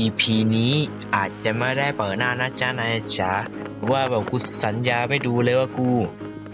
EP นี้อาจจะไม่ได้เปิดหน้านะจ๊ะนายจ๋าว่าแบบกูสัญญาไม่ดูเลยว่ากู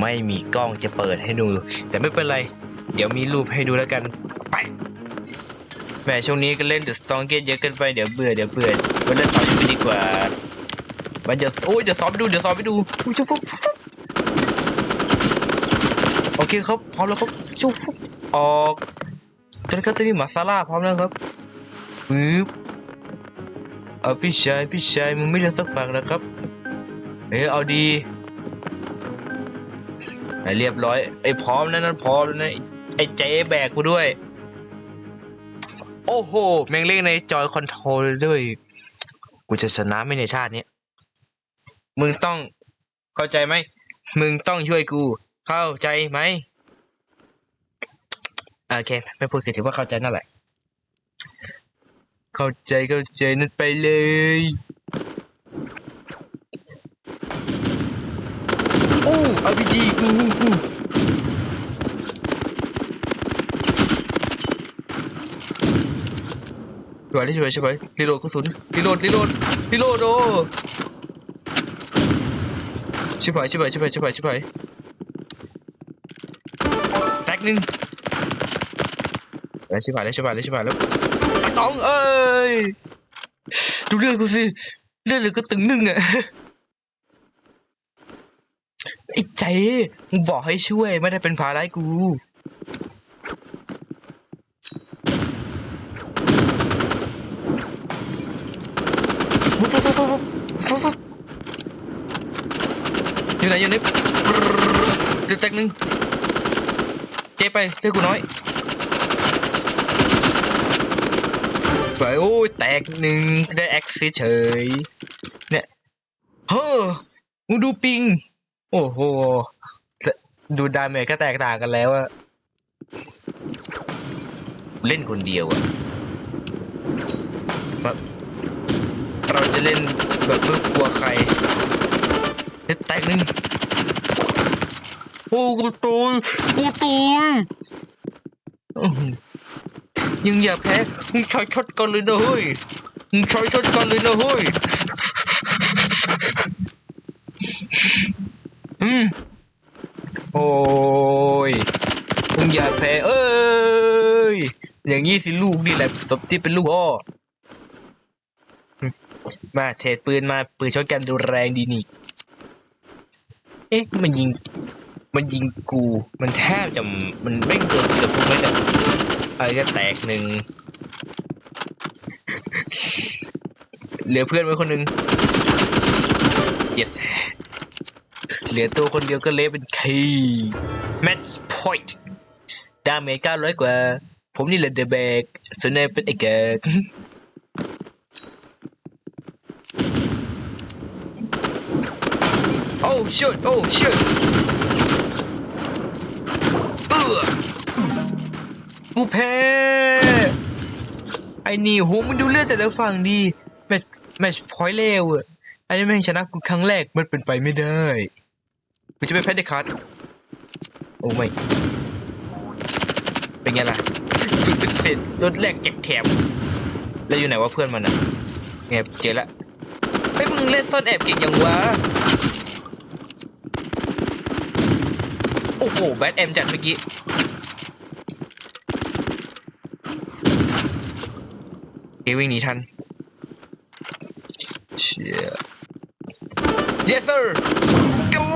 ไม่มีกล้องจะเปิดให้ดู แต่ไม่เป็นไร เดี๋ยวมีรูปให้ดูแล้วกันไปแหมช่วงนี้ก็เล่น The Strongest เยอะเกินไปเดี๋ยวเบื่อเดี๋ยวเบื่อมาเล่นต่อไปดีกว่ามันเดี๋ยวโอ้ยเดี๋ยวซ้อมไปดูเดี๋ยวซ้อมไปดูอุ๊ยชุบฟุบฟุบโอเคครับพร้อมแล้วครับชุบฟุบออกจนกระทั่งนี้มาซาร่าพร้อมแล้วครับปึ๊บ เอาพี่ชายพี่ชายมึงไม่เลือกสักฝั่งนะครับเอ้ยเอาดีไอเรียบร้อยไอพร้อมแล้วนั่นพร้อมแล้วนะไอ้เจ๊แบกกูด้วย โอ้โหแม่งเล่นในจอยคอนโทรลด้วย กูจะชนะไม่ในชาตินี้มึงต้องเข้าใจไหมมึงต้องช่วยกู เข้าใจไหมโอเค ไม่พูดคือถือว่าเข้าใจนั่นแหละ เข้าใจเข้าใจนั่นไปเลยโอ้อาร์พีจีกูกูช่วยดิช่วยช่วยรีโหลดกระสุนรีโหลดรีโหลดรีโหลดโอ้ชิบหายชิบหายชิบหายชิบหายชิบหายแตกหนึ่งแล้วชิบหายแล้วชิบหายแล้วชิบหายแล้ว ตะตองเอ้ยดูเลือดกูสิเลือดเหลือก็ตึงหนึ่งอะไอ้เจ๊มึงบอกให้ช่วยไม่ได้เป็นภาระกูอยู่ไหนอยู่ไหนจุดแตกหนึ่งเจ๊ไปเลือกกูน้อย ไปโอ้ยแตกหนึ่งได้แอคซิสเฉย เนี่ยเฮ้อมึงดูปิง โอ้โห ดูดาเมจก็แตกต่างกันแล้วอะเล่นคนเดียวอะแบบเราจะเล่นแบบไม่กลัวใครเฮ้ยแตกหนึ่งโอ้กูตุยกูตุยอื้อหือ ยังอย่าแพ้มึงใช้ช็อตกันเลยนะเฮ้ยมึงใช้ช็อตกันเลยนะเฮ้ยอืมโอ้ยมึงอย่าแพ้เอ้ยอย่างงี้สิลูกนี่แหละสมที่เป็นลูกอ้อมาเทรดปืนมาปืนช็อตกันดูแรงดีนี่ เอ๊ะมันยิง มันยิงกู มันแทบจะมันไม่โดนเกือบทุกเม็ดอะ อะไรก็แตกหนึ่ง เหลือเพื่อนไว้คนหนึ่ง yes เหลือตัวคนเดียวก็เละเป็นคีแมทพอยต์ดาเมจเก้าร้อยกว่า ผมนี่แหละเดอะแบกส่วนนายเป็นไอ้แกกโอ้ชิตโอ้ชิตเออ กูแพ้ไอ้นี่โหมึงดูเลือดแต่ละฝั่งดีแมทแมทพอยต์เลวอะอันนี้แม่งชนะกูครั้งแรกมันเป็นไปไม่ได้กูจะไปแพ้เดคัทโอ้ไม่เป็นไงล่ะสิบเปอร์เซ็นต์ลดแรกแจกแถมแล้วอยู่ไหนวะเพื่อนมันอะเงียบเจอละเฮ้มึงเล่นซ่อนแอบเก่งยังวะโอ้โหแบทแอมจัดเมื่อกี้ เกวิ่งหนีทันเชี่ย yes sir โอ้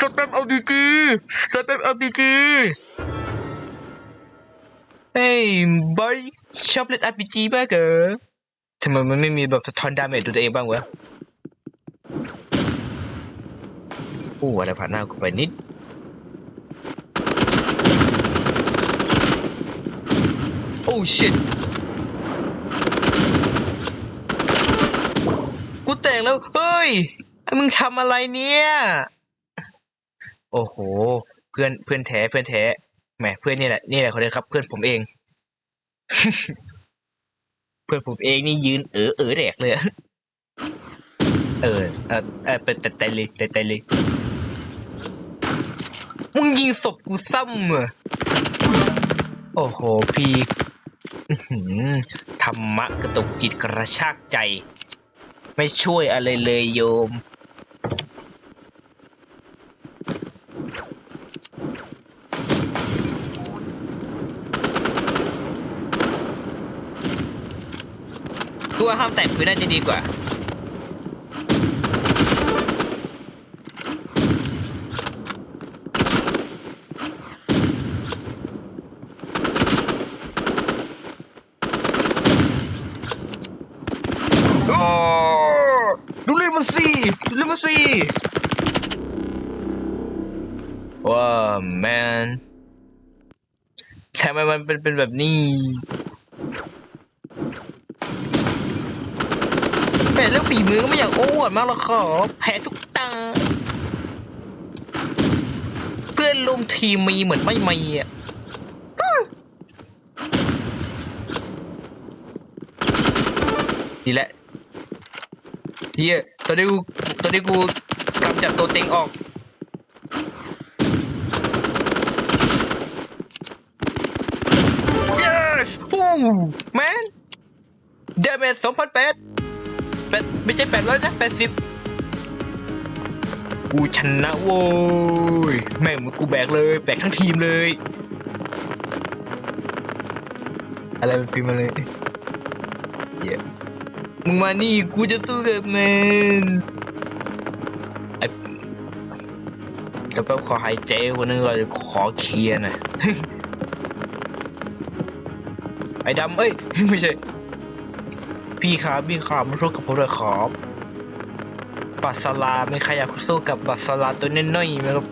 สเต็ปเอาดีจีสเต็ปเอาดีจีเฮ้ยบอยชอบเล่น RPG บ้างเหรอทำไมมันไม่มีแบบสะท้อนดาเมจตัวเองบ้างวะโอ้อะไรผ่านหน้ากูไปนิดโอ้ shit แต่งแล้ว เฮ้ยมึงทำอะไรเนี่ย โอ้โห เพื่อนเพื่อนแท้เพื่อนแท้แหมเพื่อนนี่แหละนี่แหละเขาเลยครับ เพื่อนผมเอง เพื่อนผมเองนี่ยืนเออเออแดกเลย เออเออเออเป็นแต่แต่เลยแต่แต่เลยมึงยิงศพกูซ้ำเหรอโอ้โหพี่ธรรมะกระตุกจิตกระชากใจ ไม่ช่วยอะไรเลยโยม ตัวห้ามแตะพื้นน่าจะดีกว่า โอ้ดูเล่นมันสิดูเล่นมันสิว้าแมนทำไมันเป็นเป็นแบบนี้แพ้เรื่องฝีมือก็ไม่อยากโอ้อวดมากหรอกขอแพ้ทุกตาเพื่อนร่วมทีมมีเหมือนไม่มีอะนี่แหละเฮียตอนนี้กูตอนนี้กูกำจัดตัวเต็งออก yes โอ้ แมนเดเมจสองพันแปดแปดไม่ใช่แปดร้อยนะแปดสิบกูชนะโว้ยแม่งมึงกูแบกเลยแบกทั้งทีมเลย อะไรมันพิมพ์มาเลยเหี้มึงมานี่กูจะสู้กับแมนแล้วแป๊บขอหายใจคนนึงก่อนขอเคลียร์หน่อย ไอ้ดำเอ้ย ไม่ใช่ พี่ครับพี่ครับมาสู้กับผมเลยครับบัสลาไม่ใครอยากสู้กับบัตรสลาตัวน้อยๆไหมครับ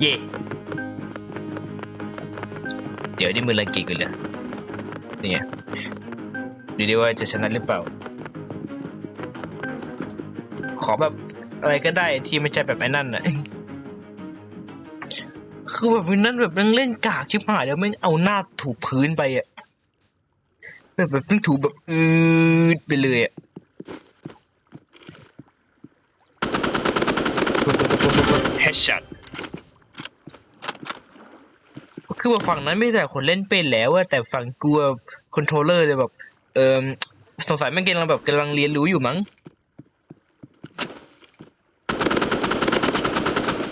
เย่เดี๋ยวนี่มือลังกิกกันเลยนี่ไงดูดิว่าจะชนะหรือเปล่า ขอแบบอะไรก็ได้ที่ไม่ใช่แบบไอ้นั่นน่ะ คือแบบไอ้นั่นแบบนั่งเล่นกากชิบหายแล้วไม่งเอาหน้าถูพื้นไปอะแบบแบบเพิ่งถูแบบอืดไปเลยอะเฮดช็อตคือว่าฝั่งนั้นไม่แต่คนเล่นเป็นแล้วอะแต่ฝั่งกูคอนโทรลเลอร์เลยแบบ เออสงสัยแม่งกำลังแบบกำลังเรียนรู้อยู่มั้ง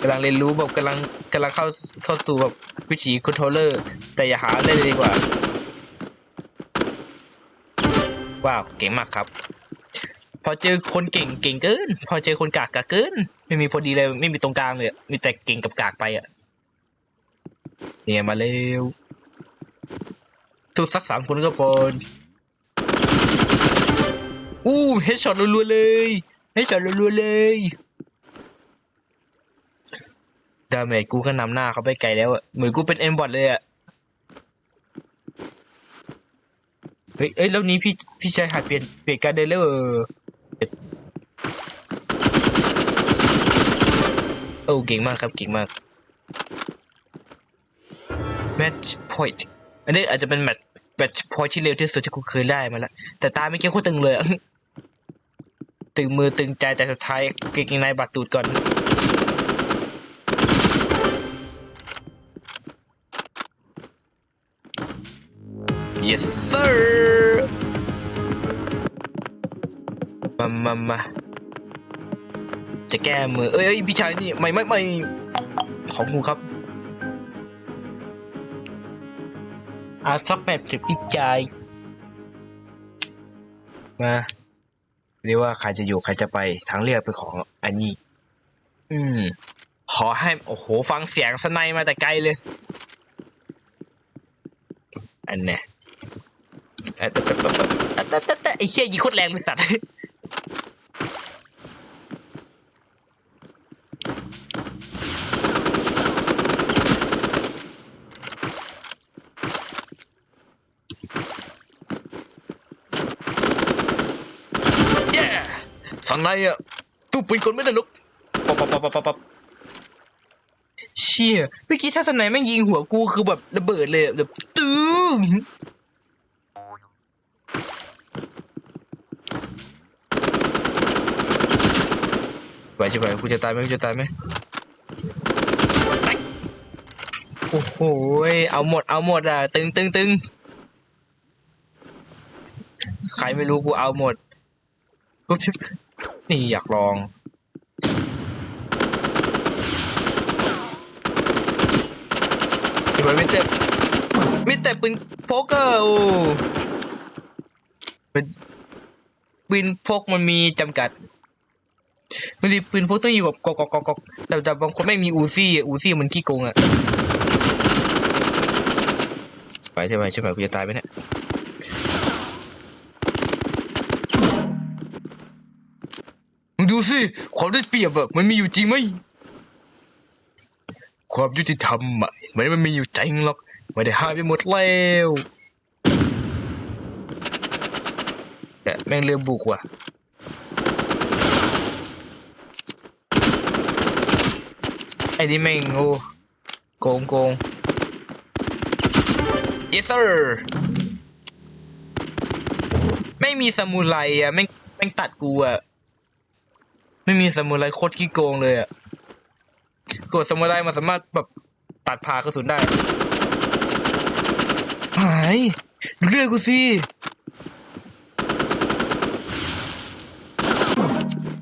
ำลังเรียนรู้แบบกำลังกำลังเข้าเข้าสู่แบบวิถีคอนโทรลเลอร์ แต่อย่าหาเล่นเลยดีกว่า ว้าว เก่งมากครับ พอเจอคนเก่งเก่งเกิน พอเจอคนกากกากเกิน ไม่มีพอดีเลยไม่มีตรงกลางเลยมีแต่เก่งกับกากไปอะเนี่ยมาเร็วทุกสักสามคนก็พออู้เฮดช็อตรัวๆเลยเฮดช็อตรัวๆเลย ดาเมจกูก็นำหน้าเขาไปไกลแล้วอะเหมือนกูเป็นเอ็มบอทเลยอะเฮ้ยเอ้ยแล้วนี้พี่พี่ชายหัดเปลี่ยนเปลี่ยนการเดินแล้วเออโอ้เก่งมากครับเก่งมาก match point อันนี้อาจจะเป็นแมตช์แมตช์ที่เร็วที่สุดที่กูเคยได้มาแล้ว แต่ตาไม่เกี่ยวโคตรตึงเลยตึงมือตึงใจแต่สุดท้ายเก่งในบาดตูดก่อน yes sir มามามาจะแก้มือ เอ้ยพี่ชายนี่ ไม่ไม่ไม่ของกูครับอาสักแบบถึงพี่ชายมาเรียกว่าใครจะอยู่ใครจะไปทางเลือกเป็นของอันนี้ อืม ขอให้ โอ้โห ฟังเสียงสไนมาแต่ไกลเลย อันเนี้ย ไอ้เชี่ยยิงโคตรแรงเลยสัตว์เย้ฝั่งในอะตู้ปืนกลไม่ได้ลุกปั๊บปั๊บปั๊บปั๊บปั๊บเชี่ยเมื่อกี้ถ้าสไนแม่งยิงหัวกูคือแบบระเบิดเลยแบบตึ้ง ไหวใช่ไหมกูจะตายไหมกูจะตายไหมโอ้โหเอาหมดเอาหมดอะ ตึงตึงตึงใครไม่รู้กูเอาหมดปุ๊บชิบนี่อยากลองทำไมไม่เจ็บไม่แต่ปืนโพกอะโอ้เป็นปืนพกมันมีจำกัด บางทีปืนพกต้องอยู่แบบกอกกอกกอกแต่แต่บางคนไม่มีอูซี่อูซี่มันขี้โกงอะไปใช่ไหมใช่ไหมกูจะตายไหมเนี่ยมึงดูสิความได้เปรียบอะมันมีอยู่จริงไหมความยุติธรรมอะไม่ได้มันมีอยู่จริงหรอกไม่ได้หายไปหมดแล้วแต่แม่งเรือบุกว่ะ ไอ้นี่แม่งโอ้โกงโกง yes sir ไม่มีสมุไรอะแม่งแม่งตัดกูอะไม่มีสมุไรโคตรขี้โกงเลยอะกดสมุไรมันสามารถแบบตัดผ่ากระสุนได้หายดูเรื่องกูสิ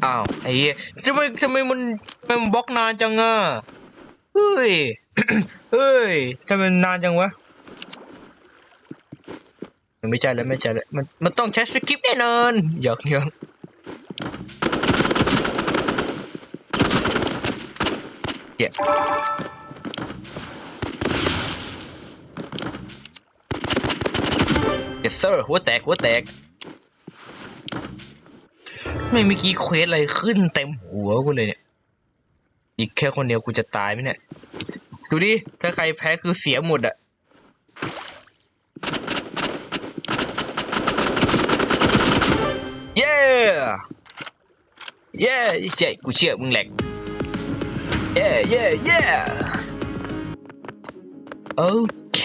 อ้าวไอ้เหี้ยทำไมทำไมมันทำไมมันบล็อกนานจังอะเฮ้ย เฮ้ยทำไมมันนานจังวะมันไม่ใช่แล้วไม่ใช่แล้วมันมันต้องใช้สคริปต์แน่นอนหยอกหยอกเดี๋ยว yes sir หัวแตกหัวแตก ไม่เมื่อกี้เควสอะไรขึ้นเต็มหัวกูเลยเนี่ย อีกแค่คนเดียวกูจะตายไหมเนี่ย ดูดิ ถ้าใครแพ้คือเสียหมดอะเย้ เย้เจ๊กูเชื่อมึงแหลก เย้เย้เย้โอเค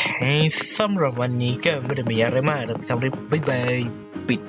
สำหรับวันนี้ก็ไม่ได้มีอะไรมากนะครับสำหรับบ๊ายบาย ปิด